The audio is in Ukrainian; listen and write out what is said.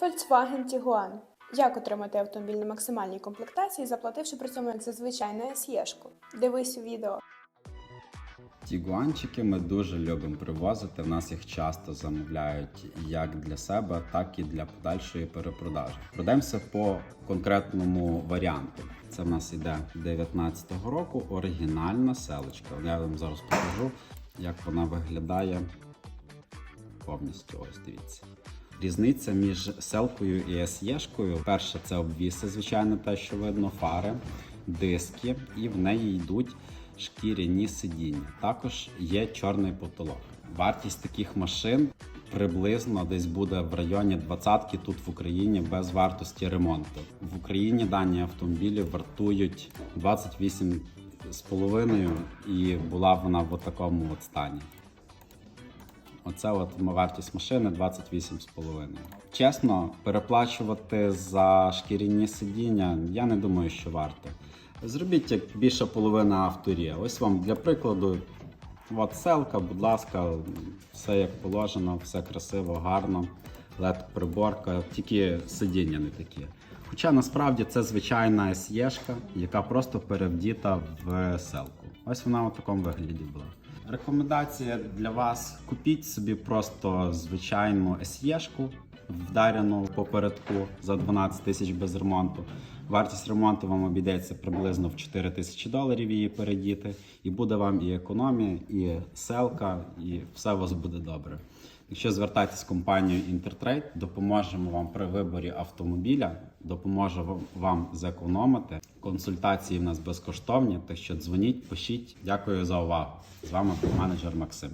Volkswagen Tiguan. Як отримати автомобіль на максимальній комплектації, заплативши при цьому як зазвичай на SE-шку? Дивись у відео. Тігуанчики ми дуже любимо привозити. В нас їх часто замовляють як для себе, так і для подальшої перепродажі. Продаємося по конкретному варіанту. Це в нас іде 19-го року оригінальна селочка. Я вам зараз покажу, як вона виглядає повністю. Ось дивіться. Різниця між селкою і SE-шкою. Перше, це обвіси, звичайно, те, що видно, фари, диски, і в неї йдуть шкіряні сидіння. Також є чорний потолок. Вартість таких машин приблизно десь буде в районі 20 тут в Україні без вартості ремонту. В Україні дані автомобілі вартують 28,5 і була вона в такому от стані. Оце от вартість машини 28,5. Чесно, переплачувати за шкіряні сидіння я не думаю, що варто. Зробіть як більша половина авторія. Ось вам для прикладу. От селка, будь ласка, все як положено, все красиво, гарно. led приборка, тільки сидіння не такі. Хоча насправді це звичайна SE-шка, яка просто перевдіта в селку. Ось вона у такому вигляді була. Рекомендація для вас: купіть собі просто звичайну SE-шку, вдарену попередку за 12 тисяч без ремонту. Вартість ремонту вам обійдеться приблизно в 4 тисячі доларів її передіти, і буде вам і економія, і селка, і все у вас буде добре. Якщо звертайтесь з компанією Intertrade, допоможемо вам при виборі автомобіля, допоможемо вам зекономити. Консультації в нас безкоштовні, так що дзвоніть, пишіть. Дякую за увагу. З вами був менеджер Максим.